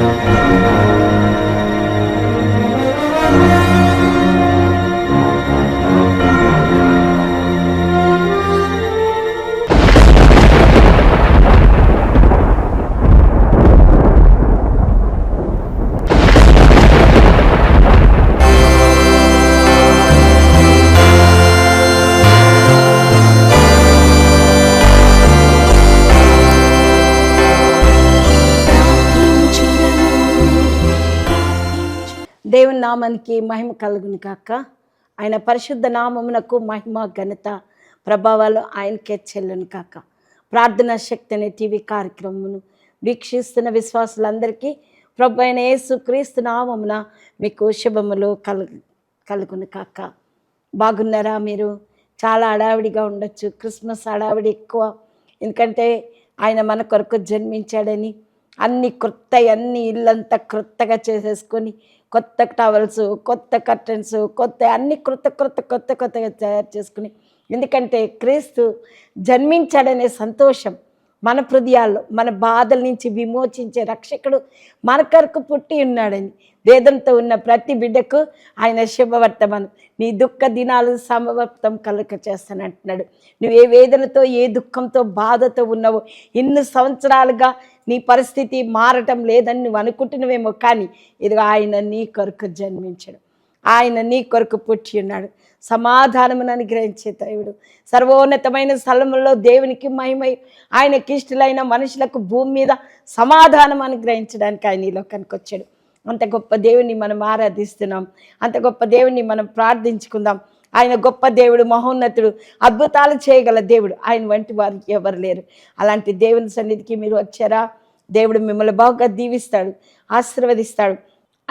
దేవుని నామానికి మహిమ కలుగును కాక ఆయన పరిశుద్ధ నామమునకు మహిమ ఘనత ప్రభావాలు ఆయనకే చెల్లును కాక ప్రార్థనా శక్తి అనే టీవీ కార్యక్రమమును వీక్షిస్తున్న విశ్వాసులందరికీ ప్రభు అయిన యేసు క్రీస్తు నామమున మీకు శుభములు కలుగు కలుగును కాక బాగున్నారా మీరు? చాలా హడావిడిగా ఉండొచ్చు. క్రిస్మస్ హడావిడి ఎక్కువ. ఎందుకంటే ఆయన మన కొరకు జన్మించాడని అన్ని క్రొత్త అన్ని ఇల్లంతా క్రొత్తగా చేసేసుకొని కొత్త టవల్స్ కొత్త కర్టన్స్ కొత్త అన్ని క్రొత్త క్రొత్త కొత్త కొత్తగా తయారు చేసుకుని. ఎందుకంటే క్రీస్తు జన్మించాడనే సంతోషం మన హృదయాల్లో మన బాధల నుంచి విమోచించే రక్షకుడు మన కొరకు పుట్టి ఉన్నాడని వేదంతో ఉన్న ప్రతి బిడ్డకు ఆయన శుభవర్తమానం. నీ దుఃఖ దినాలు సమవర్తం కలుక చేస్తానంటున్నాడు నువ్వు ఏ వేదనతో ఏ దుఃఖంతో బాధతో ఉన్నావో ఇన్ని సంవత్సరాలుగా నీ పరిస్థితి మారటం లేదని నువ్వు అనుకుంటున్నావేమో కానీ ఇదిగో ఆయన నీ కొరకు జన్మించడం. ఆయన నీ కొరకు పుట్టి ఉన్నాడు. సమాధానమును అనుగ్రహించే దేవుడు. సర్వోన్నతమైన స్థలంలో దేవునికి మహిమై ఆయనకి ఇష్టలైన మనుషులకు భూమి మీద సమాధానం అనుగ్రహించడానికి ఆయన ఈ లోకానికి వచ్చాడు. అంత గొప్ప దేవుని మనం ఆరాధిస్తున్నాం. అంత గొప్ప దేవుని మనం ప్రార్థించుకుందాం. ఆయన గొప్ప దేవుడు మహోన్నతుడు అద్భుతాలు చేయగల దేవుడు. ఆయన వంటి వారు ఎవరు లేరు. అలాంటి దేవుని సన్నిధికి మీరు వచ్చారా? దేవుడు మిమ్మల్ని బాగా దీవిస్తాడు ఆశీర్వదిస్తాడు.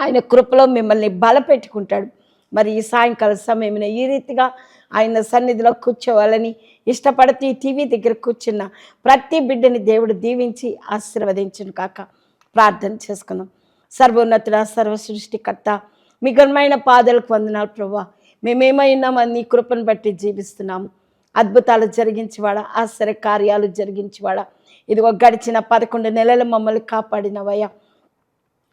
ఆయన కృపలో మిమ్మల్ని బలపెట్టుకుంటాడు. మరి ఈ సాయంకాల సమయమున ఈ రీతిగా ఆయన సన్నిధిలో కూర్చోవాలని ఇష్టపడుతూ ఈ టీవీ దగ్గర కూర్చున్న ప్రతి బిడ్డని దేవుడు దీవించి ఆశీర్వదించను కాక. ప్రార్థన చేసుకుందాం. సర్వోన్నతుడ సర్వ సృష్టికర్త మీ ఘనమైన పాదలకు వందనాలు ప్రభా మేమేమైనా నీ కృపను బట్టి జీవిస్తున్నాము. అద్భుతాలు జరిగించేవాడా ఆశ్చర్య కార్యాలు జరిగించేవాడా. ఇదిగో గడిచిన పదకొండు నెలలు మమ్మల్ని కాపాడినవయ్యా.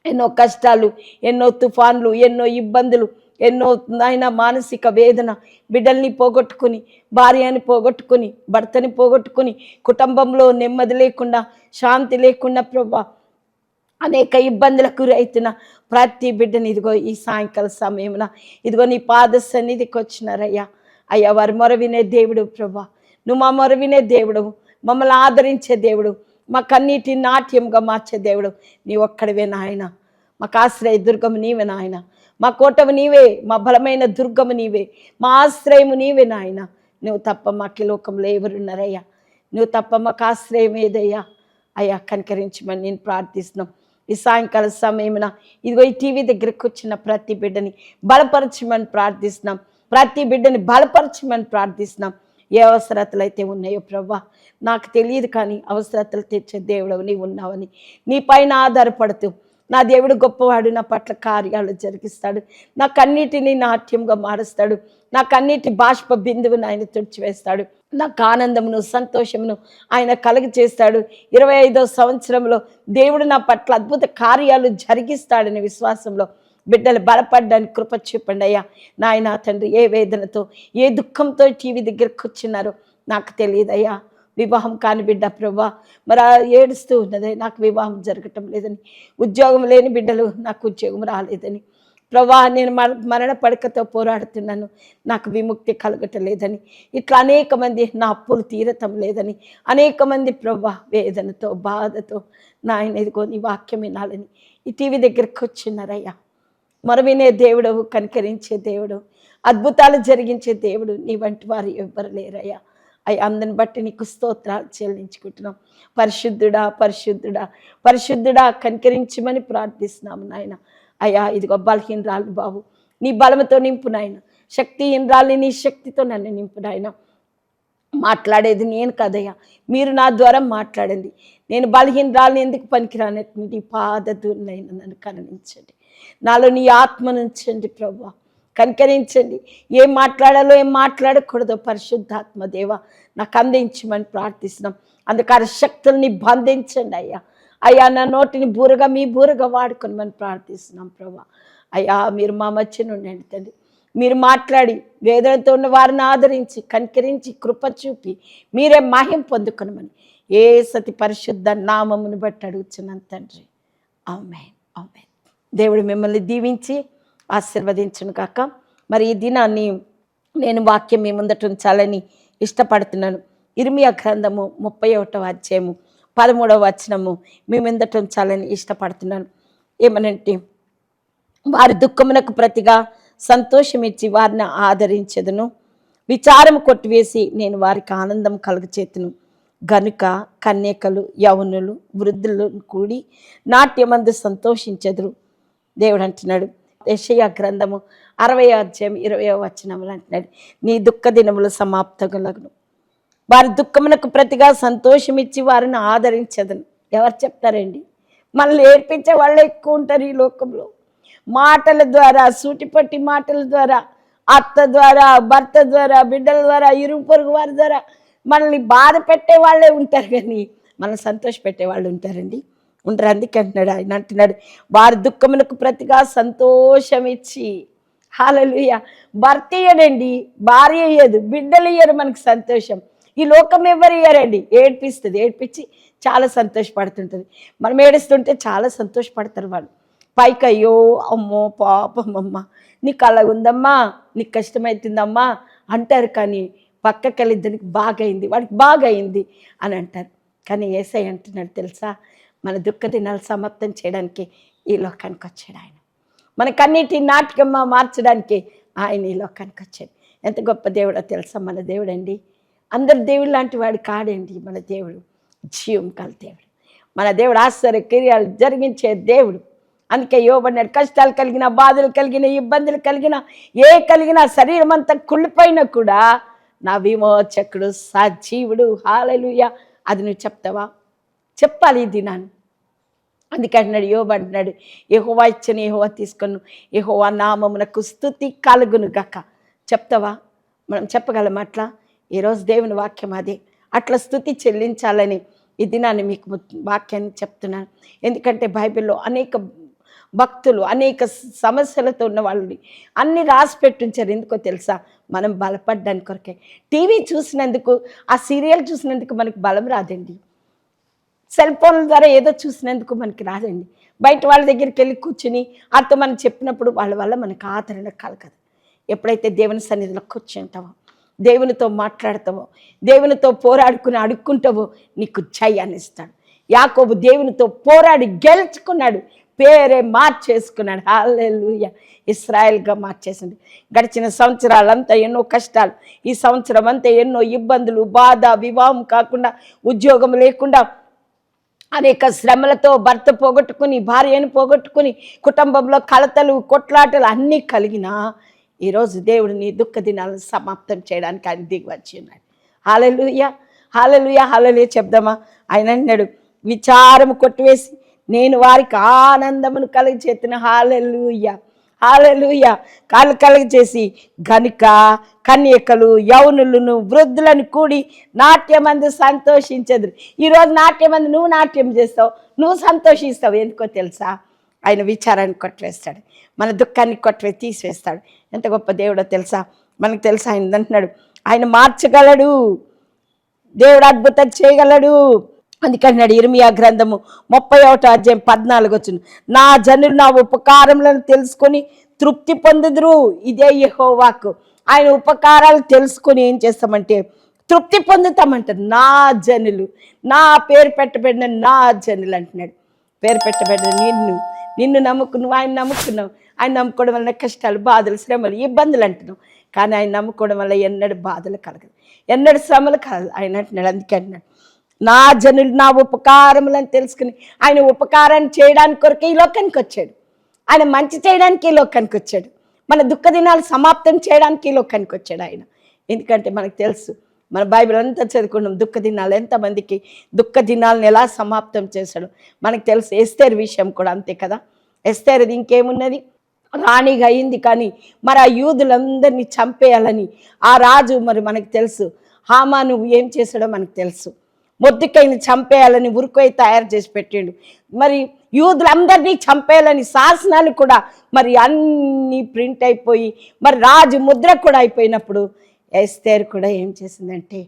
ఎన్నో కష్టాలు ఎన్నో తుఫాన్లు ఎన్నో ఇబ్బందులు ఎన్నో ఆయన మానసిక వేదన బిడ్డల్ని పోగొట్టుకుని భార్యని పోగొట్టుకుని భర్తని పోగొట్టుకుని కుటుంబంలో నెమ్మది లేకుండా శాంతి లేకుండా ప్రభా అనేక ఇబ్బందులకు రైతున్న ప్రతి బిడ్డని ఇదిగో ఈ సాయంకాల సమయమున ఇదిగో నీ పాద సన్నిధికి వచ్చినారయ్యా. అయ్యా వారి మొర వినే దేవుడు ప్రభా. నువ్వు మా మొర వినే దేవుడు మమ్మల్ని ఆదరించే దేవుడు. మా కన్నీటి నాట్యంగా మార్చే దేవుడు నీ ఒక్కడివే నాయన. మాకు ఆశ్రయ దుర్గము నీవే నాయన. మా కోటము నీవే మా బలమైన దుర్గము నీవే మా ఆశ్రయము నీవే నాయన. నువ్వు తప్ప మాకు లోకంలో ఎవరున్నారయ్యా? నువ్వు తప్ప మాకు ఆశ్రయం ఏదయ్యా? అయ్యా కనికరించమని నేను ప్రార్థిస్తున్నాం. ఈ సాయంకాల సమయమున ఇదిగో ఈ టీవీ దగ్గరకు వచ్చిన ప్రతి బిడ్డని బలపరచమని ప్రార్థిస్తున్నాం. ప్రతి బిడ్డని బలపరచమని ప్రార్థిస్తున్నాం. ఏ అవసరతలు అయితే ఉన్నాయో ప్రభా నాకు తెలియదు కానీ అవసరతలు తెచ్చే దేవుడవు నీవు ఉన్నావని. నీ పైన ఆధారపడుతూ నా దేవుడు గొప్పవాడు నా పట్ల కార్యాలు జరిగిస్తాడు. నాకన్నిటినీ నాట్యంగా మారుస్తాడు. నాకన్నిటి బాష్ప బిందువును ఆయన తుడిచివేస్తాడు. నాకు ఆనందమును సంతోషమును ఆయన కలుగ చేస్తాడు ఇరవై ఐదో సంవత్సరంలో దేవుడు నా పట్ల అద్భుత కార్యాలు జరిగిస్తాడనే విశ్వాసంలో బిడ్డలు బలపడ్డానికి కృప చూపండి అయ్యా. నాయన తండ్రి ఏ వేదనతో ఏ దుఃఖంతో టీవీ దగ్గరకు వచ్చినారో నాకు తెలియదయ్యా వివాహం కాని బిడ్డ ప్రభా మరి ఏడుస్తూ ఉన్నదే నాకు వివాహం జరగటం లేదని ఉద్యోగం లేని బిడ్డలు నాకు ఉద్యోగం రాలేదని. ప్రభా నేను మర మరణ పడకతో పోరాడుతున్నాను నాకు విముక్తి కలగటం లేదని ఇట్లా అనేక మంది నా అప్పులు తీరటం లేదని అనేక మంది ప్రభా వేదనతో బాధతో నాయన ఇదిగో నీ వాక్యం వినాలని ఈ టీవీ దగ్గరికి వచ్చినారయ్యా. మరవినే దేవుడు కనికరించే దేవుడు అద్భుతాలు జరిగించే దేవుడు నీ వంటి వారు ఎవ్వరు లేరయ్యా. అయ్యా అందని బట్టి నీకు స్తోత్రాలు చెల్లించుకుంటున్నాం. పరిశుద్ధుడా పరిశుద్ధుడా పరిశుద్ధుడా కనికరించమని ప్రార్థిస్తున్నాము నాయన. అయ్యా ఇదిగో బలహీనరాలు బాబు నీ బలముతో నింపు నాయన. శక్తిహీనరాల్ని నీ శక్తితో నన్ను నింపు నాయన. మాట్లాడేది నేను కదయ్యా మీరు నా ద్వారా మాట్లాడండి. నేను బలహీనరాలని ఎందుకు పనికిరానట్టు నీ పాదదునైనా నన్ను కరుణించండి. నాలో నీ ఆత్మ నుంచండి ప్రభా. కనికరించండి. ఏం మాట్లాడాలో ఏం మాట్లాడకూడదో పరిశుద్ధాత్మ దేవ నాకు అందించమని ప్రార్థిస్తున్నాం. అందుకని శక్తుల్ని బంధించండి అయ్యా. అయ్యా నా నోటిని బూరగా మీ బూరగా వాడుకొని ప్రార్థిస్తున్నాం ప్రభా. అయ్యా మీరు మా మధ్య ఉండండి తండ్రి మీరు మాట్లాడి వేదనతో ఉన్న వారిని ఆదరించి కనికరించి కృప చూపి మీరే మహిం పొందుకొనమని ఏ సతి పరిశుద్ధ నామమును బట్టి అడుగుతున్నాను తండ్రి. ఆమెన్. ఆమెన్. దేవుడు మిమ్మల్ని దీవించి ఆశీర్వదించును కాక మరి ఈ దినాన్ని నేను వాక్యం మీ ముందట ఉంచాలని ఇష్టపడుతున్నాను. ఇర్మియా గ్రంథము ముప్పై ఒకటవ అధ్యాయము పదమూడవ వచనము మీ ముందట ఉంచాలని ఇష్టపడుతున్నాను. ఏమనంటే వారి దుఃఖమునకు ప్రతిగా సంతోషం ఇచ్చి వారిని ఆదరించదును. విచారం కొట్టివేసి నేను వారికి ఆనందం కలుగచేతును. గనుక కన్యకలు యవనులు వృద్ధులను కూడి నాట్యమందు సంతోషించెదరు. దేవుడు అంటున్నాడు. యెషయా గ్రంథము అరవై అధ్యాయం ఇరవై వచనములు అంటున్నాడు. నీ దుఃఖ దినములు సమాప్తగులగును వారి దుఃఖమునకు ప్రతిగా సంతోషమిచ్చి వారిని ఆదరించదను. ఎవరు చెప్తారండి? మనల్ని ఏడ్పించే వాళ్ళు ఎక్కువ ఉంటారు ఈ లోకంలో. మాటల ద్వారా సూటిపట్టి మాటల ద్వారా అత్త ద్వారా భర్త ద్వారా బిడ్డల ద్వారా ఇరుగు పొరుగు వారి ద్వారా మనల్ని బాధ పెట్టే వాళ్ళే ఉంటారు కానీ మనం సంతోష పెట్టే వాళ్ళు ఉంటారండి. ఉంటారు అందుకే అంటున్నాడు ఆయన. అంటున్నాడు వారి దుఃఖములకు ప్రతిగా సంతోషం ఇచ్చి హాలలుయ. భర్త ఇయ్యడండి భార్య ఇయ్యదు బిడ్డలు ఇయ్యరు మనకు సంతోషం. ఈ లోకం ఎవరు ఇయ్యారండి. ఏడ్పిస్తుంది. ఏడ్పించి చాలా సంతోషపడుతుంటుంది. మనం ఏడుస్తుంటే చాలా సంతోషపడతారు వాళ్ళు. పైకి అయ్యో అమ్మో పాపం అమ్మ నీకు అలాగుందమ్మా నీకు కష్టమవుతుందమ్మా అంటారు. కానీ పక్కకెళ్ళి దానికి బాగైంది. వాడికి బాగైంది అని అంటారు. కానీ ఏసై అంటున్నాడు తెలుసా? మన దుఃఖ దినాలు సమాప్తం చేయడానికి ఈ లోకానికి వచ్చాడు ఆయన. మనకన్నిటి నాటకమ్మ మార్చడానికి ఆయన ఈ లోకానికి వచ్చాడు. ఎంత గొప్ప దేవుడో తెలుసా? మన దేవుడండి. అందరు దేవుడు లాంటి వాడు కాడండి మన దేవుడు. జీవం కల దేవుడు. మన దేవుడు ఆశ్చర్య క్రియలు జరిగించే దేవుడు. అందుకే యోబడినాడు కష్టాలు కలిగిన బాధలు కలిగిన ఇబ్బందులు కలిగిన ఏ కలిగిన శరీరం అంతా కుళ్ళిపోయినా కూడా నా విమోచకుడు సజీవుడు. హాలలుయ. అది నువ్వు చెప్తావా? చెప్పాలి ఈ దినాన్ని. అందుకే అంటున్నాడు యోబు అంటున్నాడు ఎహోవా ఇచ్చిన యెహోవా తీసుకొను యెహోవా నామమునకు స్థుతి కలుగును గక్క చెప్తావా? మనం చెప్పగలం అట్లా? ఈరోజు దేవుని వాక్యం అదే. అట్లా స్థుతి చెల్లించాలని ఈ దినాన్ని మీకు వాక్యాన్ని చెప్తున్నాను. ఎందుకంటే బైబిల్లో అనేక భక్తులు అనేక సమస్యలతో ఉన్న వాళ్ళని అన్ని రాసి పెట్టుంచారు. ఎందుకో తెలుసా? మనం బలపడ్డానికి కొరకే. టీవీ చూసినందుకు ఆ సీరియల్ చూసినందుకు మనకు బలం రాదండి. సెల్ ఫోన్ల ద్వారా ఏదో చూసినందుకు మనకి రాదండి. బయట వాళ్ళ దగ్గరికి వెళ్ళి కూర్చుని అర్థ మనం చెప్పినప్పుడు వాళ్ళ వల్ల మనకు ఆదరణ కలగదు. ఎప్పుడైతే దేవుని సన్నిధిలో కూర్చుంటావో దేవునితో మాట్లాడతావో దేవునితో పోరాడుకుని అడుక్కుంటావో నీకు జయాన్ని ఇస్తాడు. యాకోబు దేవునితో పోరాడి గెలుచుకున్నాడు. పేరే మార్చేసుకున్నాడు. హాలెలుయ ఇస్రాయల్గా మార్చేసింది గడిచిన సంవత్సరాలంతా ఎన్నో కష్టాలు ఈ సంవత్సరం అంతా ఎన్నో ఇబ్బందులు బాధ వివాహం కాకుండా ఉద్యోగం లేకుండా అనేక శ్రమలతో భర్త పోగొట్టుకుని భార్యను పోగొట్టుకుని కుటుంబంలో కలతలు కొట్లాటలు అన్నీ కలిగినా ఈరోజు దేవుడు నీ దుఃఖ దినాలను సమాప్తం చేయడానికి ఆయన దిగి వచ్చి ఉన్నాడు. హాలలుయ హాలలుయ హాలలుయ చెప్దామా? ఆయన అన్నాడు విచారము కొట్టివేసి నేను వారికి ఆనందమును కలిగి చేతిన హాలలుయ్యా హాలలుయ. కాలు కలుగు చేసి గనుక కన్యకలు యౌనులను వృద్ధులను కూడి నాట్యమందు సంతోషించదు ఈరోజు నాట్యమందు నువ్వు నాట్యం చేస్తావు నువ్వు సంతోషిస్తావు. ఎందుకో తెలుసా? ఆయన విచారాన్ని కొట్టివేస్తాడు మన దుఃఖాన్ని కొట్టివే తీసివేస్తాడు ఎంత గొప్ప దేవుడో తెలుసా? మనకు తెలుసా? ఆయన అంటున్నాడు ఆయన మార్చగలడు దేవుడు అద్భుతం చేయగలడు. అందుకన్నాడు ఇర్మియా గ్రంథము ముప్పై ఒకటో అధ్యాయం పద్నాలుగు వచ్చిన నా జనులు నా ఉపకారములను తెలుసుకొని తృప్తి పొందుదురు ఇదే యహోవాకు. ఆయన ఉపకారాలు తెలుసుకొని ఏం చేస్తామంటే తృప్తి పొందుతామంటారు. నా జనులు నా పేరు పెట్టబడిన నా జనులు అంటున్నాడు. పేరు పెట్టబడిన నిన్ను నిన్ను నమ్ముకు నువ్వు ఆయన నమ్ముకున్నావు. ఆయన నమ్ముకోవడం వల్ల కష్టాలు బాధలు శ్రమలు ఇబ్బందులు అంటున్నావు. కానీ ఆయన నమ్ముకోవడం వల్ల ఎన్నడూ బాధలు కలగదు. ఎన్నడూ శ్రమలు కలగదు. ఆయన అంటున్నాడు అందుకే అంటున్నాడు. నా జనులు నా ఉపకారములను తెలుసుకుని ఆయన ఉపకారాన్ని చేయడానికి కొరకే ఈ లోకానికి వచ్చాడు. ఆయన మంచి చేయడానికి ఈ లోకానికి వచ్చాడు. మన దుఃఖ దినాలు సమాప్తం చేయడానికి ఈ లోకానికి వచ్చాడు ఆయన. ఎందుకంటే మనకు తెలుసు మన బైబిల్ అంతా చదువుకున్నాం దుఃఖ దినాలు ఎంతమందికి దుఃఖ దినాలను ఎలా సమాప్తం చేశాడు. మనకు తెలుసు ఎస్తేర్ విషయం కూడా అంతే కదా. ఎస్తేర్ది ఇంకేమున్నది? రాణిగా అయింది కానీ మరి ఆ యూదులందరినీ చంపేయాలని ఆ రాజు మరి మనకు తెలుసు. హామా నువ్వు ఏం చేశాడో మనకు తెలుసు. మొద్దుకైని చంపేయాలని ఉరుకై తయారు చేసి పెట్టిండు. మరి యూదులందరినీ చంపేయాలని శాసనాలు కూడా మరి అన్నీ ప్రింట్ అయిపోయి మరి రాజు ముద్ర కూడా అయిపోయినప్పుడు ఎస్తేర్ కూడా ఏం చేసిందంటే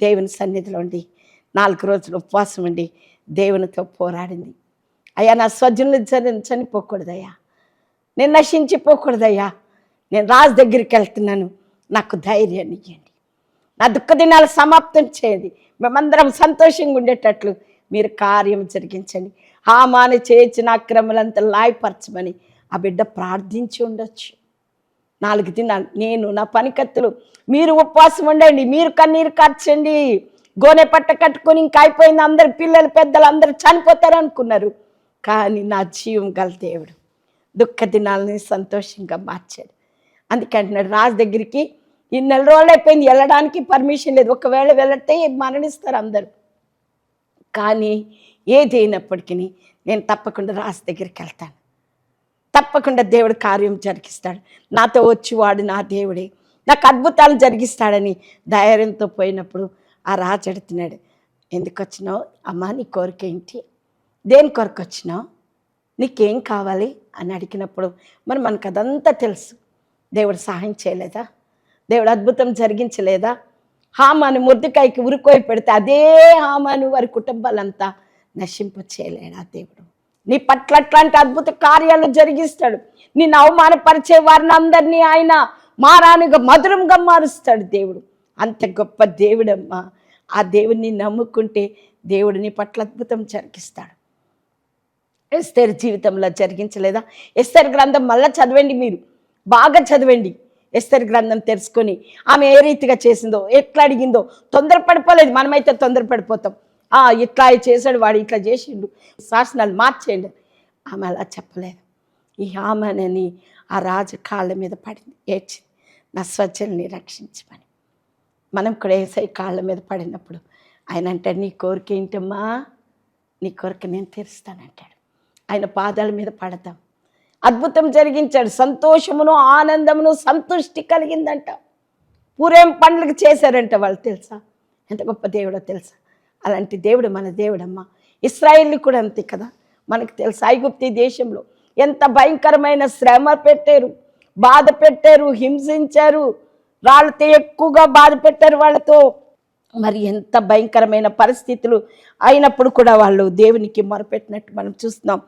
దేవుని సన్నిధిలో ఉండి నాలుగు రోజులు ఉపవాసం ఉండి దేవునితో పోరాడింది. అయ్యా నా స్వజనులు చనిపోకూడదయ్యా. నేను నశించిపోకూడదయ్యా. నేను రాజు దగ్గరికి వెళ్తున్నాను. నాకు ధైర్యాన్ని ఇవ్వండి నా దుఃఖ దినాలు సమాప్తం చేయండి. మేమందరం సంతోషంగా ఉండేటట్లు మీరు కార్యం జరిగించండి. హామాను చేయించిన అక్రమలంతా లాయపరచమని ఆ బిడ్డ ప్రార్థించి ఉండొచ్చు. నాలుగు దినాలు నేను నా పనికత్తులు మీరు ఉపవాసం ఉండండి మీరు కన్నీరు కార్చండి. గోనె పట్ట కట్టుకొని ఇంకా అయిపోయింది అందరు పిల్లలు పెద్దలు అందరూ చనిపోతారు అనుకున్నారు. కానీ నా జీవం గల దేవుడు దుఃఖ దినాలని సంతోషంగా మార్చాడు. అందుకంటున్నాడు రాజు దగ్గరికి ఈ నెల రోజులు అయిపోయింది వెళ్ళడానికి పర్మిషన్ లేదు. ఒకవేళ వెళ్ళతే మరణిస్తారు అందరూ. కానీ ఏదైనప్పటికీ నేను తప్పకుండా రాజు దగ్గరికి వెళ్తాను. తప్పకుండా దేవుడు కార్యం జరిగిస్తాడు. నాతో వచ్చి వాడు నా దేవుడే. నాకు అద్భుతాలు జరిగిస్తాడని ధైర్యంతో పోయినప్పుడు ఆ రాజు అడుగుతున్నాడు ఎందుకు వచ్చినావు? అమ్మా నీ కోరిక ఏంటి? దేని కొరకు వచ్చినావు? నీకేం కావాలి? అని అడిగినప్పుడు మరి మనకు అదంతా తెలుసు. దేవుడు సహాయం చేయలేదా? దేవుడు అద్భుతం జరిగించలేదా? హామాను ముద్దుకాయకి ఉరుకోయి పెడితే అదే హామాను వారి కుటుంబాలంతా నశింపు చేయలేడా దేవుడు? నీ పట్ల అట్లాంటి అద్భుత కార్యాలు జరిగిస్తాడు. నిన్ను అవమానపరిచే వారిని అందరినీ ఆయన మారానుగా మధురంగా మారుస్తాడు దేవుడు. అంత గొప్ప దేవుడమ్మా. ఆ దేవుడిని నమ్ముకుంటే దేవుడు నీ పట్ల అద్భుతం జరిగిస్తాడు. ఎస్తేర్ జీవితంలో జరిగించలేదా? ఎస్తేర్ గ్రంథం మళ్ళీ చదవండి మీరు. బాగా చదవండి. ఎస్తర్ గ్రంథం తెలుసుకొని ఆమె ఏ రీతిగా చేసిందో ఎట్లా అడిగిందో తొందరపడిపోలేదు. మనమైతే తొందరపడిపోతాం. ఆ ఇట్లా చేశాడు వాడు ఇట్లా చేసిండు. శాసనాలు మార్చేయండి. ఆమె అలా చెప్పలేదు. ఈ ఆమెనని ఆ రాజు కాళ్ళ మీద పడింది ఏడ్చింది. నా స్వచ్ఛల్ని రక్షించమని. మనం కూడా ఏసై కాళ్ళ మీద పడినప్పుడు ఆయన అంటే నీ కోరిక ఏంటమ్మా? నీ కోరిక నేను తీరుస్తానంటాడు. ఆయన పాదాల మీద పడతాం. అద్భుతం జరిగించాడు. సంతోషమును ఆనందమును సంతృష్టి కలిగిందంట. పూరేం పండ్లకు చేశారంట వాళ్ళు తెలుసా? ఎంత గొప్ప దేవుడో తెలుసా? అలాంటి దేవుడు మన దేవుడమ్మ. ఇస్రాయిల్ని కూడా అంతే కదా? మనకు తెలుసు? ఐగుప్తి దేశంలో ఎంత భయంకరమైన శ్రమ పెట్టారు బాధ పెట్టారు హింసించారు. వాళ్ళతో ఎక్కువగా బాధ పెట్టారు వాళ్ళతో. మరి ఎంత భయంకరమైన పరిస్థితులు అయినప్పుడు కూడా వాళ్ళు దేవునికి మొరపెట్టినట్టు మనం చూస్తున్నాం.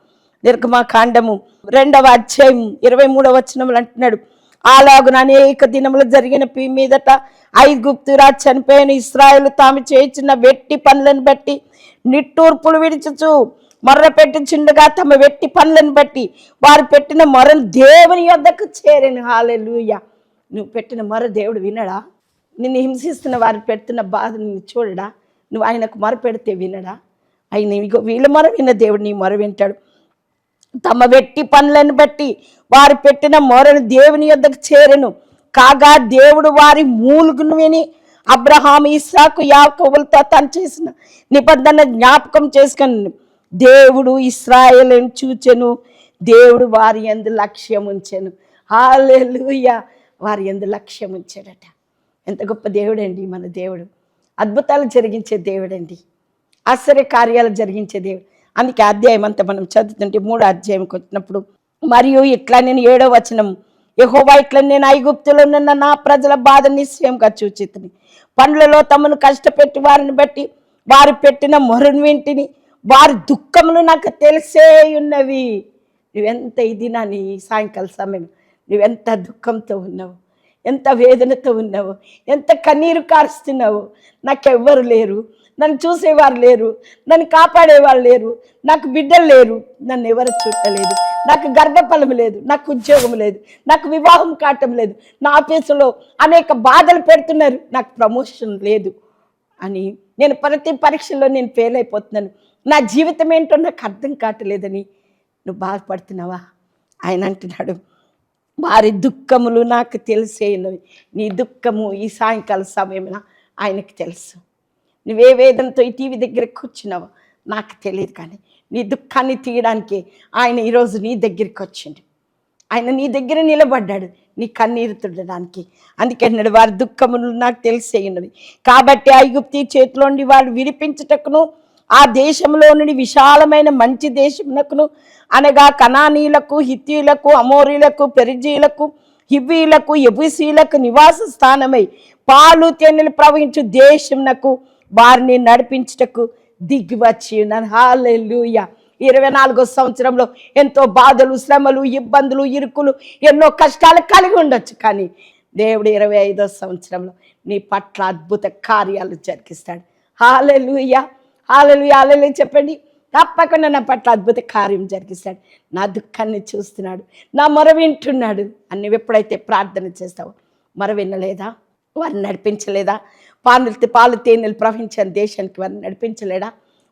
నిర్గమాకాండము. రెండవ అధ్యాయం ఇరవై మూడవ వచనములు అంటున్నాడు అలాగున అనేక దినములు జరిగిన పీ మీదట ఐగుప్తురా చనిపోయిన ఇస్రాయేల్ తాము చేయించిన వెట్టి పనులను బట్టి నిట్టూర్పులు విడిచుచు మర్ర పెట్టుచుండగా తమ వెట్టి పనులను బట్టి వారు పెట్టిన మొరను దేవుని యొద్దకు చేరను. హాలెలుయ. నువ్వు పెట్టిన మొర దేవుడు వినడా? నిన్ను హింసిస్తున్న వారు పెడుతున్న బాధ నిన్ను చూడడా? నువ్వు ఆయనకు మొర పెడితే వినడా? ఆయన ఇగో వీళ్ళ మొర విన్న దేవుడు నీ మొర వింటాడు. తమ వెట్టి పనులను బట్టి వారు పెట్టిన మొరను దేవుని యొద్దకు చేరెను. కాగా దేవుడు వారి మూలుగును విని అబ్రహాం ఇస్సాకు యాకోబులతో తను చేసిన నిబంధన జ్ఞాపకం చేసుకుని దేవుడు ఇస్రాయలను చూచెను. దేవుడు వారి ఎందు లక్ష్యం ఉంచెను. హాలెలూయ వారి ఎందు లక్ష్యం ఉంచాడట. ఎంత గొప్ప దేవుడండి మన దేవుడు. అద్భుతాలు జరిగించే దేవుడండి. ఆశ్చర్య కార్యాలు జరిగించే దేవుడు. అందుకే అధ్యాయం అంతా మనం చదువుతుంటే మూడో అధ్యాయంకి వచ్చినప్పుడు మరియు ఇట్లా నేను ఏడో వచనం యహోవా ఇట్లా నేను ఐగుప్తులో నిన్న నా ప్రజల బాధ నిశ్చయంగా చూచితిని. పండ్లలో తమను కష్టపెట్టి వారిని బట్టి వారు పెట్టిన మొరను వింటిని. వారి దుఃఖములు నాకు తెలిసే ఉన్నవి నువ్వెంత ఇది నా నీ సాయంకాల సమయం నువ్వెంత దుఃఖంతో ఉన్నావు? ఎంత వేదనతో ఉన్నావు? ఎంత కన్నీరు కారుస్తున్నావు? నాకెవ్వరు లేరు. నన్ను చూసేవారు లేరు నన్ను కాపాడేవారు లేరు నాకు బిడ్డలు లేరు నన్ను ఎవరు చూడలేదు నాకు గర్భఫలం లేదు నాకు ఉద్యోగం లేదు నాకు వివాహం కావటం లేదు నా ఆఫీసులో అనేక బాధలు పెడుతున్నారు నాకు ప్రమోషన్ లేదు అని నేను ప్రతి పరీక్షల్లో నేను ఫెయిల్ అయిపోతున్నాను. నా జీవితం ఏంటో నాకు అర్థం కావట్లేదని నువ్వు బాధపడుతున్నావా? ఆయన అంటున్నాడు వారి దుఃఖములు నాకు తెలిసేనవి నీ దుఃఖము ఈ సాయంకాల సమయమున ఆయనకు తెలుసు. నువ్వే వేదంతో ఈ టీవీ దగ్గర కూర్చున్నావు? నాకు తెలియదు కానీ నీ దుఃఖాన్ని తీయడానికి ఆయన ఈరోజు నీ దగ్గరికి వచ్చిండు. ఆయన నీ దగ్గర నిలబడ్డాడు నీ కన్నీరు తుడడానికి. అందుకే వారి దుఃఖములు నాకు తెలిసి ఉన్నది కాబట్టి ఐగుప్తి చేతిలోండి వారు విడిపించుటకును ఆ దేశంలో నుండి విశాలమైన మంచి దేశమునకును అనగా కనానీయులకు హిత్యులకు అమోరీలకు పెరిజీలకు హివ్వీలకు ఎబుసీలకు నివాస స్థానమై పాలు తేనెలు ప్రవహించు దేశమునకు వారిని నడిపించుటకు దిగి వచ్చి ఉన్నాను హాలెలూయా ఇరవై నాలుగో సంవత్సరంలో ఎంతో బాధలు శ్రమలు ఇబ్బందులు ఇరుకులు ఎన్నో కష్టాలు కలిగి ఉండొచ్చు. కానీ దేవుడు ఇరవై ఐదో సంవత్సరంలో నీ పట్ల అద్భుత కార్యాలు జరిగిస్తాడు. హాలెలుయ హాలెలుయ హాలెలు చెప్పండి. తప్పకుండా నా పట్ల అద్భుత కార్యం జరిగిస్తాడు. నా దుఃఖాన్ని చూస్తున్నాడు. నా మొర వింటున్నాడు. అన్ని ఎప్పుడైతే ప్రార్థన చేస్తావో మొర వినలేదా? వారిని నడిపించలేదా? పాలు పాలు తేనెలు ప్రవహించిన దేశానికి వారిని నడిపించలేడా?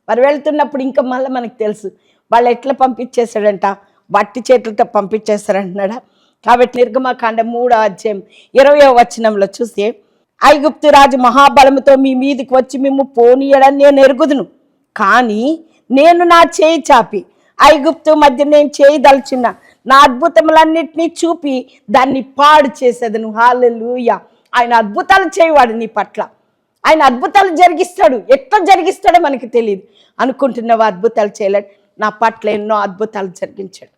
వారు వెళ్తున్నప్పుడు ఇంకా మళ్ళీ మనకు తెలుసు వాళ్ళు ఎట్లా పంపించేశాడంట? వట్టి చేతులతో పంపించేస్తారంటున్నాడా కాబట్టి నిర్గమకాండ మూడో అధ్యాయం ఇరవయో వచనంలో చూస్తే ఐగుప్తు రాజు మహాబలముతో మీ మీదికి వచ్చి మేము పోనీయడని నేను ఎరుగుదును. కానీ నేను నా చేయి చాపి ఐగుప్తు మధ్య నేను చేయదలుచున్న నా అద్భుతములన్నింటినీ చూపి దాన్ని పాడు చేసేదను. హాలెలూయ. ఆయన అద్భుతాలు చేయవాడు నీ పట్ల. ఆయన అద్భుతాలు జరిగిస్తాడు. ఎట్లా జరిగిస్తాడో మనకి తెలియదు అనుకుంటున్నావు అద్భుతాలు చేయలేడు నా పట్ల ఎన్నో అద్భుతాలు జరిగించాడు.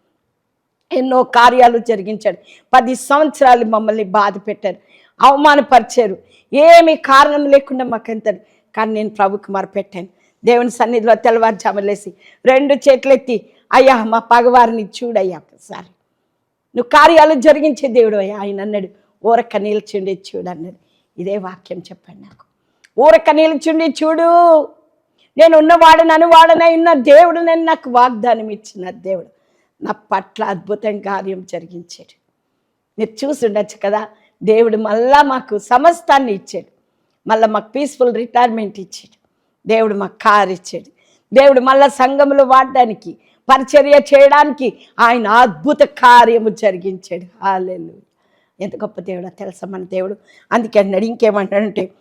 ఎన్నో కార్యాలు జరిగించాడు. పది సంవత్సరాలు మమ్మల్ని బాధ పెట్టారు. అవమానపరిచారు. ఏమి కారణం లేకుండా మాకెంత కానీ నేను ప్రభుకి మరపెట్టాను. దేవుని సన్నిధిలో తెల్లవారుజాములేసి రెండు చేతులెత్తి అయ్యా మా పగవారిని చూడయ్యా ఒకసారి. నువ్వు కార్యాలు జరిగించే దేవుడు అయ్యా. ఆయన అన్నాడు. ఊరక నిల్చుండే చూడు అన్నాడు ఇదే వాక్యం చెప్పండి నాకు. ఊరక నిల్చుండి చూడు. నేను ఉన్నవాడనను వాడనై ఉన్న దేవుడు నేను నాకు వాగ్దానం ఇచ్చిన దేవుడు నా పట్ల అద్భుతం కార్యం జరిగించాడు. మీరు చూసి ఉండొచ్చు కదా దేవుడు మళ్ళా మాకు సమస్తాన్ని ఇచ్చాడు. మళ్ళీ మాకు పీస్ఫుల్ రిటైర్మెంట్ ఇచ్చాడు. దేవుడు మాకు కారు ఇచ్చాడు. దేవుడు మళ్ళా సంఘములు వాడడానికి పరిచర్య చేయడానికి ఆయన అద్భుత కార్యము జరిగించాడు. హాలెలు ఎంత గొప్ప దేవుడో తెలుసా మన దేవుడు? అందుకే అన్నాడు ఇంకేమంటాడంటే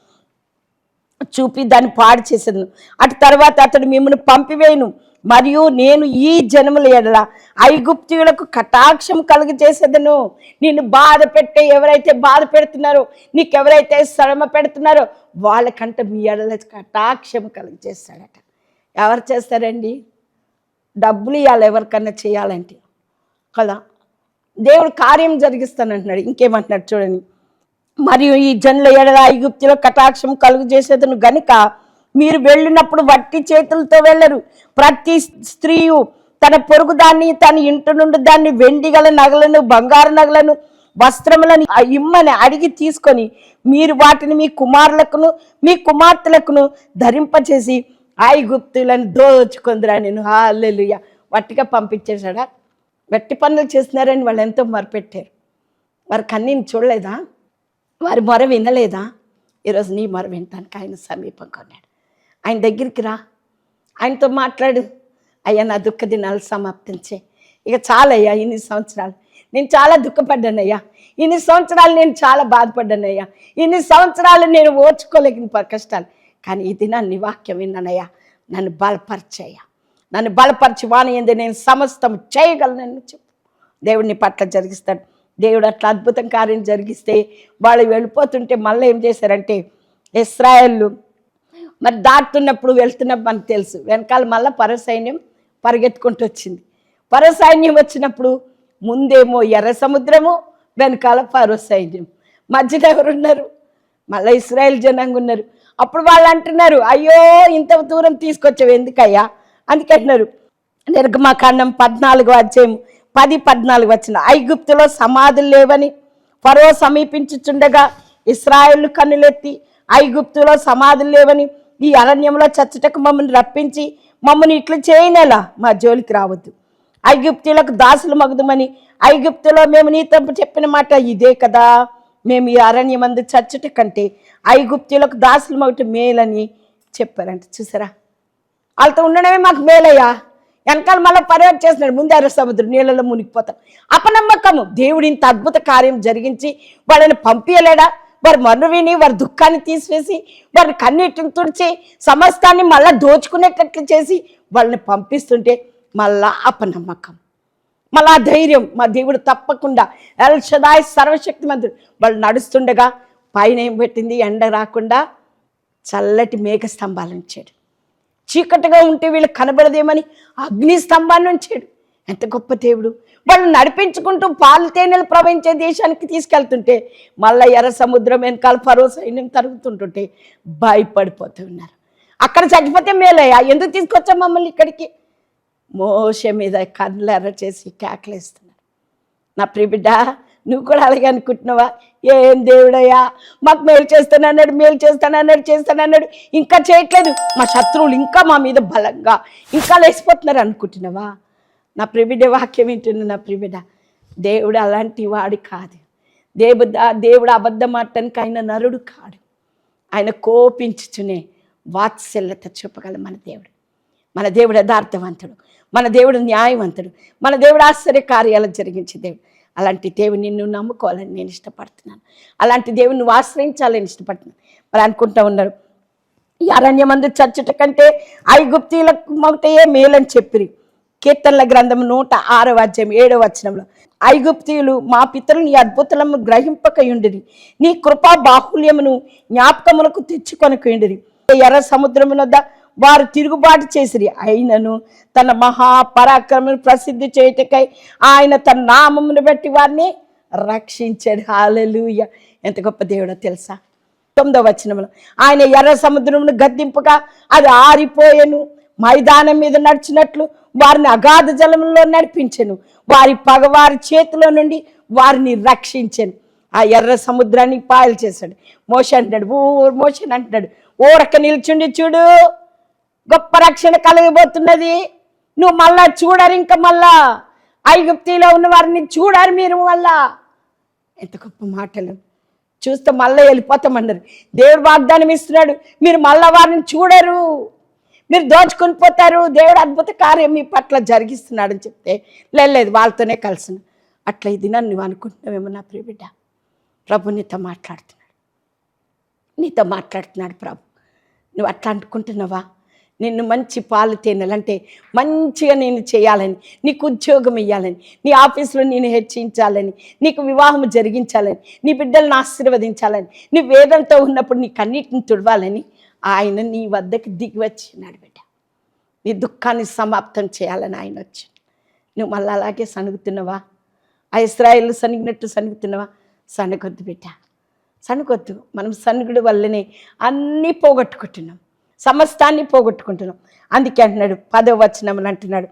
చూపి దాన్ని పాడు చేసేదను అటు తర్వాత అతడు మిమ్మల్ని పంపివేయను. మరియు నేను ఈ జనముల ఎడల ఐగుప్తియులకు కటాక్షం కలుగజేసేదను నేను నిన్ను బాధ పెట్టే ఎవరైతే బాధ పెడుతున్నారో నీకెవరైతే శ్రమ పెడుతున్నారో వాళ్ళకంటే మీ ఎడల కటాక్షం కలుగజేస్తాడట ఎవరు చేస్తారండి? డబ్బులు ఇవ్వాలి ఎవరికన్నా చేయాలంటే. కదా? దేవుడు కార్యం జరిగిస్తానంటున్నాడు. ఇంకేమంటున్నాడు చూడండి. మరియు ఈ జనుల ఎడల ఐగుప్తిలో కటాక్షం కలుగు చేసేదను గనుక మీరు వెళ్ళినప్పుడు వట్టి చేతులతో వెళ్ళరు. ప్రతి స్త్రీయు తన పొరుగు దాన్ని తన ఇంటి నుండి దాన్ని వెండి గల నగలను బంగారు నగలను వస్త్రములను ఆ ఇమ్మని అడిగి తీసుకొని మీరు వాటిని మీ కుమారులకును మీ కుమార్తెలకును ధరింపచేసి ఐగుప్తులను దోచుకుందిరా నేను. హాలెలుయ వట్టిగా పంపించేశాడా? వట్టి పనులు చేస్తున్నారని వాళ్ళు ఎంతో మరిపెట్టారు. వారికి కన్నీని చూడలేదా? వారి మొర వినలేదా? ఈరోజు నీ మొర వినటానికి ఆయన సమీపం ఉన్నాడు. ఆయన దగ్గరికి రా. ఆయనతో మాట్లాడు. అయ్యా నా దుఃఖ దినాలు సమాప్తించే. ఇక చాలయ్యా ఇన్ని సంవత్సరాలు. నేను చాలా దుఃఖపడ్డానయ్యా. ఇన్ని సంవత్సరాలు నేను చాలా బాధపడ్డానయ్యా. ఇన్ని సంవత్సరాలు నేను ఓర్చుకోలేని కష్టాలు. కానీ ఈ దినాన్ని వాక్యం విన్నానయ్యా. నన్ను బలపరిచయ్యా. నన్ను బలపరిచి వాణి ఎందు నేను సమస్తం చేయగలనని చెప్పు. దేవుడిని పట్ల జరిగిస్తాడు. దేవుడు అట్లా అద్భుతం కార్యం జరిగిస్తే వాళ్ళు వెళ్ళిపోతుంటే మళ్ళీ ఏం చేశారంటే ఇస్రాయళ్ళు మరి దాటుతున్నప్పుడు వెళ్తున్నప్పుడు మనకు తెలుసు. వెనకాల మళ్ళీ పరసైన్యం పరిగెత్తుకుంటూ వచ్చింది. పరసైన్యం వచ్చినప్పుడు ముందేమో ఎర్ర సముద్రము వెనకాల పరో సైన్యం. మధ్యలో ఎవరున్నారు? మళ్ళీ ఇస్రాయల్ జనాంగం ఉన్నారు. అప్పుడు వాళ్ళు అంటున్నారు అయ్యో ఇంత దూరం తీసుకొచ్చావు ఎందుకయ్యా? అందుకంటున్నారు నిర్గమాకాండం పద్నాలుగు అధ్యాయం పది పద్నాలుగు వచ్చిన ఐగుప్తులో సమాధులు లేవని ఫరో సమీపించుచుండగా ఇస్రాయేల్ కన్నులెత్తి ఐగుప్తులో సమాధులు లేవని ఈ అరణ్యంలో చచ్చుటకు మమ్మల్ని రప్పించి మమ్మల్ని ఇట్లు చేయనేలా మా జోలికి రావద్దు. ఐగుప్తులకు దాసులు మగుదమని ఐగుప్తులో మేము నీతో చెప్పిన మాట ఇదే కదా. మేము ఈ అరణ్యమందు చచ్చుట కంటే ఐగుప్తులకు దాసులు మగట మేలని చెప్పారంట. చూసారా? వాళ్ళతో ఉండడమే మాకు మేలయ్యా. వెనకాల మళ్ళీ పర్యటన చేస్తున్నాడు. ముందే అర సముద్రం నీళ్ళలో మునిగిపోతాం. అపనమ్మకము. దేవుడు ఇంత అద్భుత కార్యం జరిగించి వాళ్ళని పంపించలేడా వారి మన్ను విని వారి దుఃఖాన్ని తీసివేసి వారి కన్నీటిని తుడిచి సమస్తాన్ని మళ్ళా దోచుకునేటట్లు చేసి వాళ్ళని పంపిస్తుంటే మళ్ళా అపనమ్మకం. మళ్ళా ధైర్యం. మా దేవుడు తప్పకుండా ఎల్షదాయ్ సర్వశక్తి మంత్రుడు వాళ్ళు నడుస్తుండగా పైన ఏం పెట్టింది? ఎండ రాకుండా చల్లటి మేఘ స్తంభాలు ఇచ్చాడు. చీకటిగా ఉంటే వీళ్ళు కనబడదేమని అగ్ని స్తంభాన్ని ఉంచాడు. ఎంత గొప్ప దేవుడు. వాళ్ళు నడిపించుకుంటూ పాలు తేనెలు ప్రవహించే దేశానికి తీసుకెళ్తుంటే మళ్ళీ ఎర్ర సముద్రం వెనకాల ఫరో సైన్యం తరుగుతుంటుంటే భయపడిపోతూ ఉన్నారు. అక్కడ చచ్చిపోతే మేలయ్యా ఎందుకు తీసుకొచ్చా మమ్మల్ని ఇక్కడికి? మోస మీద కళ్ళు ఎర్ర చేసి కేకలేస్తున్నారు. నా ప్రియబిడ్డ నువ్వు కూడా అలాగే అనుకుంటున్నావా? ఏం దేవుడయ్యా? మాకు మేలు చేస్తానన్నాడు మేలు చేస్తానన్నాడు చేస్తానన్నాడు. ఇంకా చేయట్లేదు. మా శత్రువులు ఇంకా మా మీద బలంగా ఇంకా లేచిపోతున్నారు అనుకుంటున్నావా? నా ప్రిబిడ్డ వాక్యం వింటున్నా నా ప్రివిడ. దేవుడు అలాంటి వాడు కాదు. దేవుడు దేవుడు అబద్ధం ఆడటానికి ఆయన నరుడు కాడు. ఆయన కోపించుచునే వాత్సల్యత చూపగల మన దేవుడు. మన దేవుడు యథార్థవంతుడు. మన దేవుడు న్యాయవంతుడు. మన దేవుడు ఆశ్చర్య కార్యాలు జరిగించే దేవుడు. అలాంటి దేవుని నిన్ను నమ్ముకోవాలని నేను ఇష్టపడుతున్నాను. అలాంటి దేవుని నువ్వు ఆశ్రయించాలని ఇష్టపడుతున్నాను. మరి అనుకుంటా ఉన్నారు ఈ అరణ్యమందు చచ్చుట కంటే ఐగుప్తీలకు మొదటయే మేలని చెప్పిరి. కీర్తనల గ్రంథం నూట ఆరో అధ్యాయం ఏడవ వచనంలో ఐగుప్తీయులు మా పితరులు నీ అద్భుతలను గ్రహింపకయుండిరి. నీ కృపా బాహుల్యమును జ్ఞాపకములకు తెచ్చుకొనకయుండిరి. ఎర్ర సముద్రమునొద్ద వారు తిరుగుబాటు చేసిరి. అయినను తన మహాపరాక్రమను ప్రసిద్ధి చేయుటకై ఆయన తన నామమును బట్టి వారిని రక్షించాడు. హాలలుయ ఎంత గొప్ప దేవుడో తెలుసా? తొమ్మిదవ వచనంలో ఆయన ఎర్ర సముద్రమును గద్దింపగా అది ఆరిపోయెను. మైదానం మీద నడిచినట్లు వారిని అగాధ జలంలో నడిపించాను. వారి పగవారి చేతిలో నుండి వారిని రక్షించాను. ఆ ఎర్ర సముద్రాన్ని పాయలు చేశాడు. మోషన్ అంటున్నాడు ఊ మోషన్ అంటున్నాడు. ఊరక నిల్చుండి చూడు. గొప్ప రక్షణ కలగబోతున్నది నువ్వు మళ్ళా చూడరు ఇంకా మళ్ళా. ఐగుప్తిలో ఉన్న వారిని చూడరు మీరు మళ్ళా. ఎంత గొప్ప మాటలు. చూస్తే మళ్ళీ వెళ్ళిపోతామన్నారు. దేవుడు వాగ్దానం ఇస్తున్నాడు. మీరు మళ్ళా వారిని చూడరు. మీరు దోచుకొని పోతారు. దేవుడు అద్భుత కార్యం మీ పట్ల జరిగిస్తున్నాడని చెప్తే "లేదు, లేదు వాళ్ళతోనే కలిసిన. అట్లా ఇది నన్ను నువ్వు అనుకుంటున్నావేమో నా ప్రియబిడ్డ ప్రభు నీతో మాట్లాడుతున్నాడు. నీతో మాట్లాడుతున్నాడు ప్రభు. నువ్వు అట్లా అనుకుంటున్నావా? నిన్ను మంచి పాలు తేనెలంటే మంచిగా నేను చేయాలని నీకు ఉద్యోగం ఇవ్వాలని నీ ఆఫీసులో నేను హెచ్చించాలని నీకు వివాహం జరిగించాలని నీ బిడ్డలను ఆశీర్వదించాలని నీ వేదంతో ఉన్నప్పుడు నీ కన్నిటిని తుడవాలని ఆయన నీ వద్దకు దిగి వచ్చినాడు బిడ్డ. నీ దుఃఖాన్ని సమాప్తం చేయాలని ఆయన వచ్చి. నువ్వు మళ్ళీ అలాగే సనుగుతున్నావా ఆ ఇస్రాయిల్ సనిగినట్టు సనుగుతున్నావా సనగొద్దు బిడ్డ. సనుగొద్దు మనం సనుగుడు వల్లనే అన్నీ పోగొట్టుకుంటున్నాం. సమస్తాన్ని పోగొట్టుకుంటున్నాం. అందుకే అంటున్నాడు పదవ వచనములు అంటున్నాడు.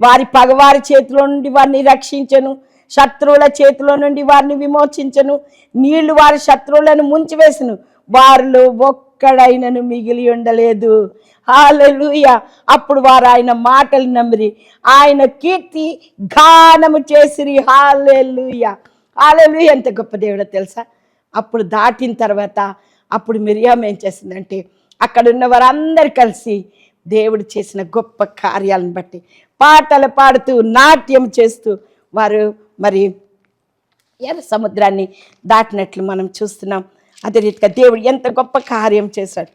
వారి పగవారి చేతిలో నుండి వారిని రక్షించను శత్రువుల చేతిలో నుండి వారిని విమోచించను నీళ్ళు వారి శత్రువులను ముంచివేసను. వారిలో ఒక్కడైనను మిగిలి ఉండలేదు. హాలూయ అప్పుడు వారు ఆయన మాటలు నమ్మిరి ఆయన కీర్తి గానము చేసిరి. హాలూయ హాలెలూయ ఎంత గొప్ప దేవుడో తెలుసా? అప్పుడు దాటిన తర్వాత అప్పుడు మిరియాం ఏం చేసిందంటే అక్కడున్న వారందరు కలిసి దేవుడు చేసిన గొప్ప కార్యాలను బట్టి పాటలు పాడుతూ నాట్యం చేస్తూ వారు మరి ఎర్ర సముద్రాన్ని దాటినట్లు మనం చూస్తున్నాం. అదే రీతిగా దేవుడు ఎంత గొప్ప కార్యం చేశాడు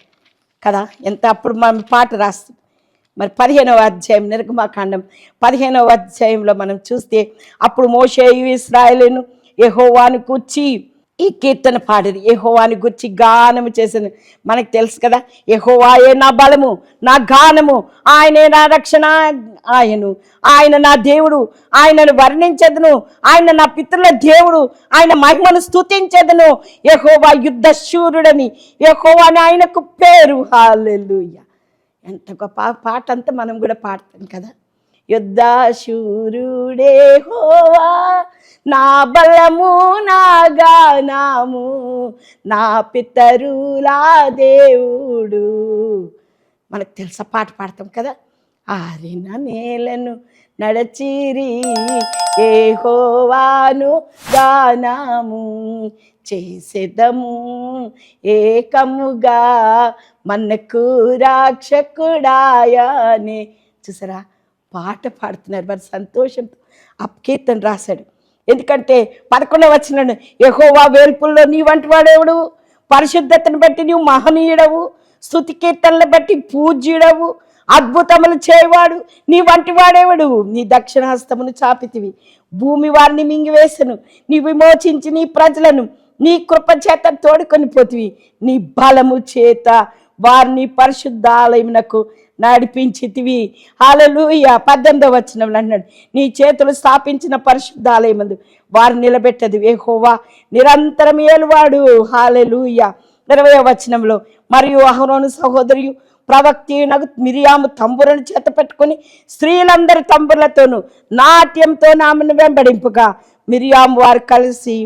కదా? ఎంత అప్పుడు మనం పాట రాస్తాం. మరి పదిహేనవ అధ్యాయం నిర్గమాకాండం పదిహేనవ అధ్యాయంలో మనం చూస్తే అప్పుడు మోషేయు ఇస్రాయలను యహోవాను కూర్చి ఈ కీర్తన పాడేది. యహోవాని గురించి గానము చేసింది. మనకు తెలుసు కదా యహోవాయే నా బలము నా గానము. ఆయనే నా రక్షణ ఆయను ఆయన నా దేవుడు ఆయనను వర్ణించదును ఆయన నా పితృల దేవుడు ఆయన మహిమను స్థుతించదును యహోవా యుద్ధ శూరుడని యెహోవాని ఆయనకు పేరు. హాలెలూయ ఎంత గొప్ప పాట అంతా మనం కూడా పాడతాం కదా. యుద్ధాశూరుడే హోవా నా బలము నా గానాము నా పితరులా దేవుడు. మనకు తెలుసా పాట పాడతాం కదా? ఆరిన నేలను నడచిరి ఏ హోవాను గానము చేసేదము. ఏకముగా మనకు రాక్షకుడాయనే. చూసారా? పాట పాడుతున్నారు మరి సంతోషంతో. అప్కీర్తన రాశాడు. ఎందుకంటే పదకొండవ వచ్చిన యహోవా వేల్పుల్లో నీ వంటి వాడేవుడు? పరిశుద్ధతను బట్టి నీవు మహనీయుడవు స్థుతి కీర్తనలు బట్టి పూజ్యుడవు అద్భుతములు చేయవాడు నీ వంటి వాడేవాడు? నీ దక్షిణహస్తమును చాపితివి. భూమి వారిని మింగివేసను. నీ విమోచించి నీ ప్రజలను నీ కృప చేత తోడుకొని పోతివి. నీ బలము చేత వారిని పరిశుద్ధాలయమునకు నడిపించితివి. హాలలుయ పద్దెనిమిదో వచనంలో అన్నాడు నీ చేతులు స్థాపించిన పరిశుద్ధాలయమందు వారు నిలబెట్టదు. ఏహోవా నిరంతరం ఏలువాడు. హాలలుయ ఇరవై వచనంలో మరియు అహరోను సహోదరి ప్రవక్తి నగు మిరియాము తంబురను చేత పెట్టుకొని స్త్రీలందరి తంబులతోనూ నాట్యంతో నామను వెంబడింపుగా మిరియాము వారు కలిసి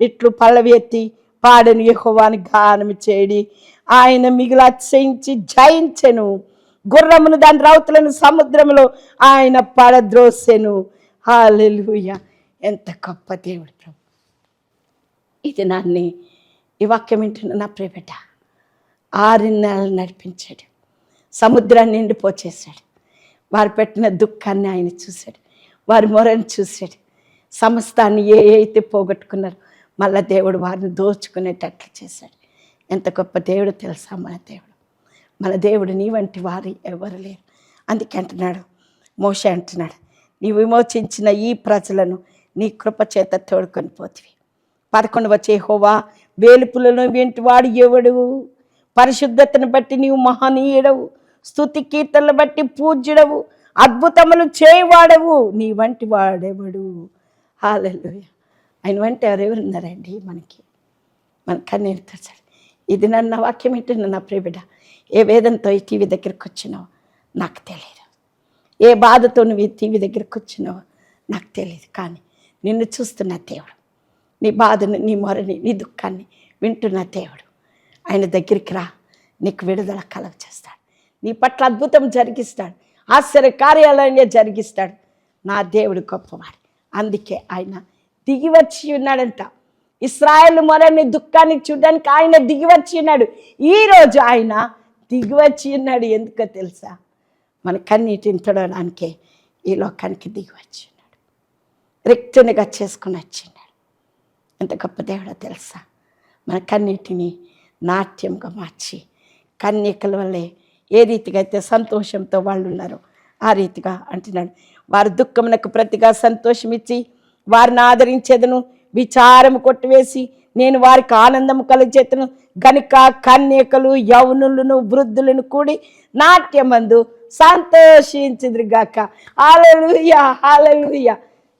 ఇట్లు పల్లవి ఎత్తి పాడని. యహోవాని గానం చేయడి ఆయన మిగిలి అతిశయించి జయించెను. గుర్రమును దాని రౌతులను సముద్రంలో ఆయన పడద్రోసెను. హాలెలుయ ఎంత గొప్ప దేవుడు ప్రభు. ఇది నాన్ని ఈ వాక్యం వింటున్న నా ప్రియబిడ్డ. ఆరు నెలలు నడిపించాడు. సముద్రాన్ని నిండిపోచేశాడు. వారు పెట్టిన దుఃఖాన్ని ఆయన చూశాడు. వారి మొరని చూశాడు. సమస్తాన్ని ఏ అయితే పోగొట్టుకున్నారో మళ్ళా దేవుడు వారిని దోచుకునేటట్లు చేశాడు. ఎంత గొప్ప దేవుడు తెలుసా మన దేవుడు? మన దేవుడు నీ వంటి వారు ఎవరు లేరు. అందుకే అంటున్నాడు మోష అంటున్నాడు నీ విమోచించిన ఈ ప్రజలను నీ కృప చేత తోడుకొని పోతివి. పదకొండవ చేహోవా వేలుపులను వేలుపులను వాడు ఎవడు? పరిశుద్ధతను బట్టి నీవు మహనీయుడవు. స్థుతి కీర్తనలు బట్టి పూజ్యుడవు. అద్భుతములు చేయవాడవు. నీ వంటి వాడెవడు? హాలెలుయ. ఆయన వంటి ఎవరెవరు ఉన్నారండి మనకి? మన కన్నీరు తెచ్చాడు ఇది నన్న వాక్యం ఏంటి నా ప్రియబిడ్డ ఏ వేదంతో ఈ టీవీ దగ్గరికి వచ్చినావు నాకు తెలియదు ఏ బాధతో నువ్వు ఈ టీవీ దగ్గరికి వచ్చినావు నాకు తెలియదు కానీ నిన్ను చూస్తున్న దేవుడు నీ బాధను నీ మొరని నీ దుఃఖాన్ని వింటున్న దేవుడు ఆయన దగ్గరికి రా నీకు విడుదల కలగ చేస్తాడు. నీ పట్ల అద్భుతం జరిగిస్తాడు ఆశ్చర్య కార్యాలయంగా జరిగిస్తాడు. నా దేవుడు గొప్పవాడు. అందుకే ఆయన దిగి వచ్చి ఉన్నాడంట. ఇస్రాయల్ మొరని దుఃఖాన్ని చూడడానికి ఆయన దిగి ఉన్నాడు. ఈరోజు ఆయన దిగివచ్చి ఉన్నాడు. ఎందుకో తెలుసా? మన కన్నీటిని తొడవడానికే ఈ లోకానికి దిగి ఉన్నాడు. రిక్తునిగా చేసుకుని వచ్చిన్నాడు ఎంత గొప్ప దేవుడో తెలుసా? మన కన్నీటిని నాట్యంగా మార్చి కన్యకల వల్లే ఏ రీతిగా అయితే సంతోషంతో వాళ్ళు ఉన్నారో ఆ రీతిగా అంటున్నాడు. వారి దుఃఖమునకు ప్రతిగా సంతోషం ఇచ్చి వారిని ఆదరించేదను విచారం కొట్టివేసి నేను వారికి ఆనందం కలిగేతను. గనుక కన్యకలు యౌనులను వృద్ధులను కూడి నాట్యమందు గాక హాలలుయ హాలలుయ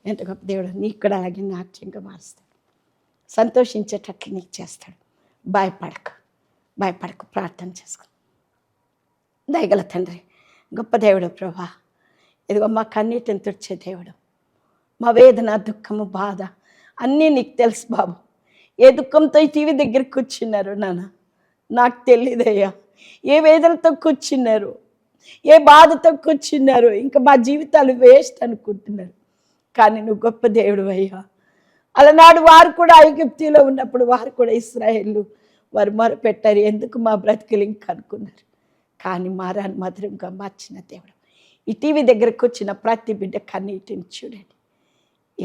ఎంత గొప్ప దేవుడు. నీకు కూడా అలాగే నాట్యంగా మారుస్తాడు. సంతోషించేటట్లు నీకు చేస్తాడు. భయపడక. భయపడక. ప్రార్థన చేసుకో. దయగల తండ్రి గొప్ప దేవుడు ప్రభా. ఇదిగో మా కన్నీటిని తుడిచే దేవుడు. మా వేదన దుఃఖము బాధ అన్నీ నీకు తెలుసు బాబు. ఏ దుఃఖంతో ఈ టీవీ దగ్గర కూర్చున్నారు నాన్న? నాకు తెలియదయ్యా ఏ వేదనతో కూర్చున్నారు? ఏ బాధతో కూర్చున్నారు? ఇంకా మా జీవితాలు వేస్ట్ అనుకుంటున్నారు. కానీ నువ్వు గొప్ప దేవుడు అయ్యా. అలనాడు వారు కూడా ఐగుప్తిలో ఉన్నప్పుడు వారు కూడా ఇస్రాయేళ్ళు వారు మొరపెట్టారు. ఎందుకు మా బ్రతికలు ఇంకా అనుకున్నారు? కానీ మారాన్ని మధురంగా మార్చిన దేవుడు. ఈ టీవీ దగ్గరకు వచ్చిన ప్రతి బిడ్డ కన్నీటిని చూడండి.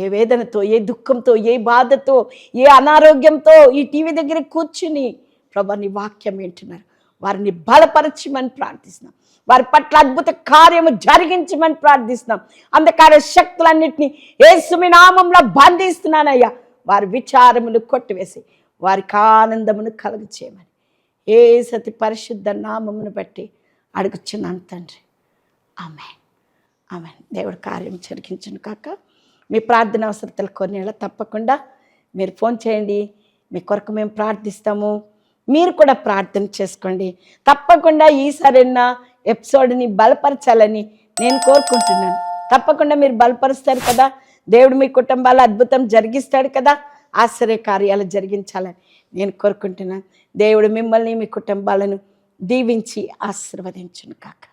ఏ వేదనతో ఏ దుఃఖంతో ఏ బాధతో ఏ అనారోగ్యంతో ఈ టీవీ దగ్గర కూర్చుని ప్రభా నీ వాక్యం వింటున్నారు. వారిని బలపరచమని ప్రార్థిస్తున్నాం. వారి పట్ల అద్భుత కార్యము జరిగించమని ప్రార్థిస్తున్నాం. అంధకార శక్తులన్నింటినీ ఏసుమి నామంలో బంధిస్తున్నానయ్యా. వారి విచారములు కొట్టివేసి వారికి ఆనందమును కలుగు చేయమని ఏ సతి పరిశుద్ధ నామమును బట్టి అడుగుచున్నాను తండ్రి. ఆమె ఆమె దేవుడు కార్యం జరిగించను కాక. మీ ప్రార్థన అవసరతలు కొన్ని తప్పకుండా మీరు ఫోన్ చేయండి. మీ కొరకు మేము ప్రార్థిస్తాము. మీరు కూడా ప్రార్థన చేసుకోండి. తప్పకుండా ఈసారైనా ఎపిసోడ్ని బలపరచాలని నేను కోరుకుంటున్నాను. తప్పకుండా మీరు బలపరుస్తారు కదా. దేవుడు మీ కుటుంబాల అద్భుతం జరిగిస్తాడు కదా. ఆశ్చర్య కార్యాలు జరిగించాలని నేను కోరుకుంటున్నాను. దేవుడు మిమ్మల్ని మీ కుటుంబాలను దీవించి ఆశీర్వదించును కాక.